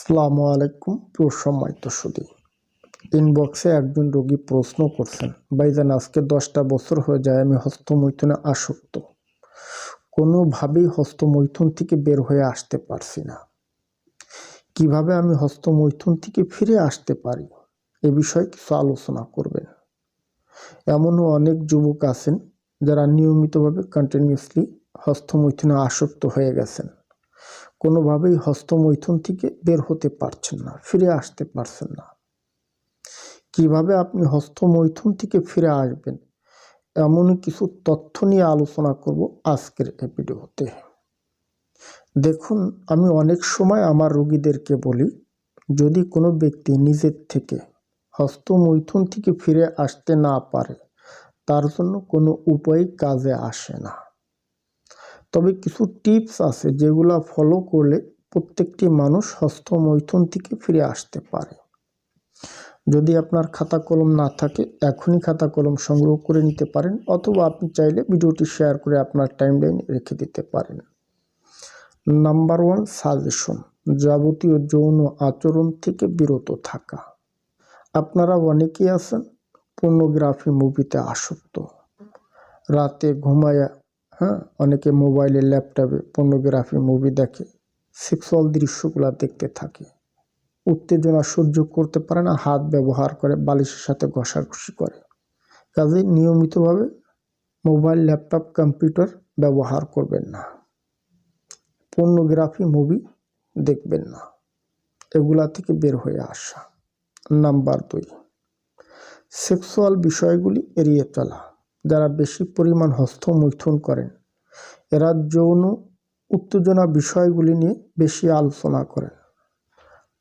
আসসালামু আলাইকুম, প্রিয় সম্মানিত সুদী ইনবক্সে একজন রোগী প্রশ্ন করছেন ভাইজান আজকে দশটা বছর হয়ে যায়, আমি হস্তমৈথুনে আসক্ত। কোনোভাবেই হস্তমৈথুন থেকে বের হয়ে আসতে পারছি না। কীভাবে আমি হস্তমৈথুন থেকে ফিরে আসতে পারি? এ বিষয়ে কিছু আলোচনা করবেন। এমনও অনেক যুবক আছেন, যারা নিয়মিতভাবে কন্টিনিউসলি হস্তমৈথুনে আসক্ত হয়ে গেছেন। কোনোভাবেই হস্তমৈথুন থেকে বের হতে পারছেন না, ফিরে আসতে পারছেন না। কীভাবে আপনি হস্তমৈথুন থেকে ফিরে আসবেন? এমন কিছু তথ্য নিয়ে আলোচনা করব আজকের এই ভিডিওতে দেখুন, আমি অনেক সময় আমার রোগীদেরকে বলি, যদি কোনো ব্যক্তি নিজের থেকে হস্তমৈথুন থেকে ফিরে আসতে না পারে, তার জন্য কোনো উপায় কাজে আসে না। তবে কিছু টিপস আছে যেগুলো ফলো করলে প্রত্যেকটি মানুষ হস্তমৈথুন থেকে ফিরে আসতে পারে। যদি আপনার খাতা কলম না থাকে, এখনই খাতা কলম সংগ্রহ করে নিতে পারেন অথবা আপনি চাইলে ভিডিওটি শেয়ার করে আপনার টাইমলাইনে রেখে দিতে পারেন। নাম্বার ওয়ান সাজেশন যাবতীয় যৌন আচরণ থেকে বিরত থাকা। আপনারা অনেকেই আছেন পর্নোগ্রাফি মুভিতে আসক্ত। রাতে ঘুমায়া হ্যাঁ? অনেকে মোবাইলে ল্যাপটপে পর্নোগ্রাফি মুভি দেখে, সেক্সুয়াল দৃশ্যগুলো দেখতে থাকে। উত্তেজনা সহ্য করতে পারে না, হাত ব্যবহার করে, বালিশের সাথে ঘষাঘষি করে। কাজে নিয়মিতভাবে মোবাইল, ল্যাপটপ, কম্পিউটার ব্যবহার করবেন না। পর্নোগ্রাফি মুভি দেখবেন না। এগুলা থেকে বের হয়ে আসা। নাম্বার দুই, সেক্সুয়াল বিষয়গুলি এড়িয়ে চলা। যারা বেশি পরিমাণ হস্তমৈথুন করেন। এরা যৌন উত্তেজনা বিষয়গুলি নিয়ে বেশি আলোচনা করেন।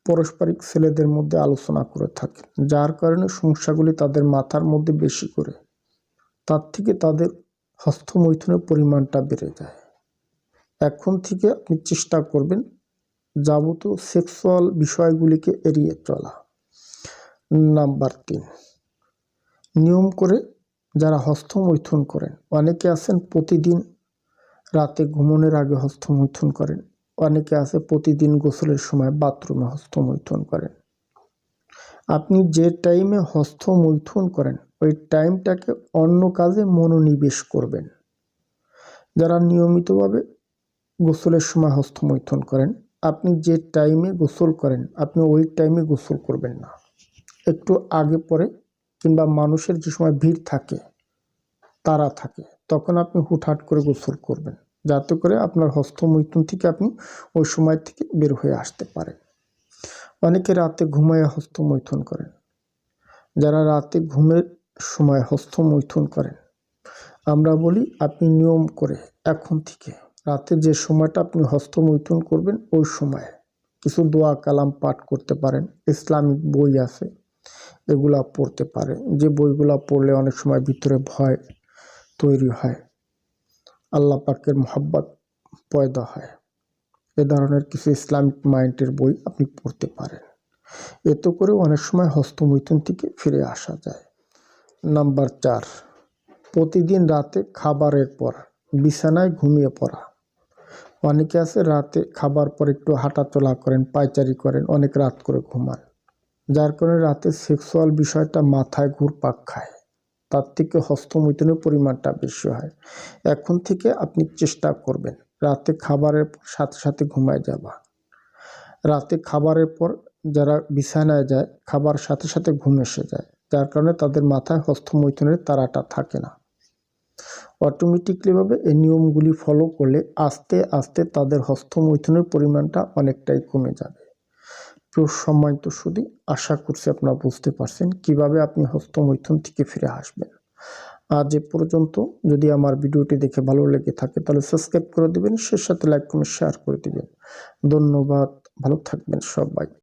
পারস্পরিক ছেলেদের মধ্যে আলোচনা করে থাকেন, যার কারণে সমস্যাগুলি তাদের মাথার মধ্যে বেশি করে। তার থেকে তাদের হস্তমৈথুনের পরিমাণটা বেড়ে যায়। এখন থেকে আপনি চেষ্টা করবেন যাবতীয় সেক্সুয়াল বিষয়গুলিকে এড়িয়ে চলা। নাম্বার তিন, নিয়ম করে যারা হস্তমৈথুন করেন। অনেকে আছেন প্রতিদিন রাতে ঘুমনের আগে হস্তমৈথুন করেন। অনেকে আছে প্রতিদিন গোসলের সময় বাথরুমে হস্তমৈথুন করেন। আপনি যে টাইমে হস্তমৈথুন করেন, ওই টাইমটাকে অন্য কাজে মনোনিবেশ করবেন। যারা নিয়মিতভাবে গোসলের সময় হস্তমৈথুন করেন, আপনি যে টাইমে গোসল করেন, আপনি ওই টাইমে গোসল করবেন না। একটু আগে পরে কিংবা মানুষের যে সময় ভিড় থাকে, তারা থাকে, তখন আপনি হুটহাট করে গোসল করবেন। যাতে করে আপনার হস্তমৈথুন থেকে আপনি ওই সময় থেকে বের হয়ে আসতে পারেন। অনেকে রাতে ঘুমায় হস্তমৈথুন করেন। যারা রাতে ঘুমের সময় হস্তমৈথুন করেন, আমরা বলি আপনি নিয়ম করে এখন থেকে রাতে যে সময়টা আপনি হস্তমৈথুন করবেন, ওই সময় কিছু দোয়া কালাম পাঠ করতে পারেন। ইসলামিক বই আছে। এগুলা পড়তে পারে। যে বইগুলা পড়লে অনেক সময় ভিতরে ভয় তৈরি হয়। আল্লাহ পাকের মোহাব্বত পয়দা হয়। এ ধরনের কিছু ইসলামিক মাইন্ডের বই আপনি পড়তে পারেন। এতে করে অনেক সময় হস্তমৈথুন থেকে ফিরে আসা যায়। নাম্বার চার, প্রতিদিন রাতে খাবারের পর বিছানায় ঘুমিয়ে পড়া। অনেকে আছে রাতে খাবার পর একটু হাঁটাচলা করেন, পায়চারি করেন, অনেক রাত করে ঘুমান। যার কারণে রাতে সেক্সুয়াল বিষয়টা মাথায় ঘুরপাক খায়। তার থেকে হস্তমৈথুনের পরিমাণটা বেশি হয়। এখন থেকে আপনি চেষ্টা করবেন, রাতে খাবারের পর সাথে সাথে ঘুমায় যাবা রাতে খাবারের পর যারা বিছানায় যায়, খাবার সাথে সাথে ঘুম এসে যায়, যার কারণে তাদের মাথায় হস্তমৈথুনের তারাটা থাকে না। অটোমেটিকলিভাবে এই নিয়মগুলি ফলো করলে আস্তে আস্তে তাদের হস্তমৈথুনের পরিমাণটা অনেকটাই কমে যাবে। প্রিয় সম্মানিত শুধু আশা করছি আপনারা বুঝতে পারছেন কীভাবে আপনি হস্তমৈথুন থেকে ফিরে আসবেন। আজ এ পর্যন্ত। যদি আমার ভিডিওটি দেখে ভালো লেগে থাকে তাহলে সাবস্ক্রাইব করে দেবেন সে সাথে লাইক, কমেন্ট, শেয়ার করে দেবেন। ধন্যবাদ। ভালো থাকবেন সবাই।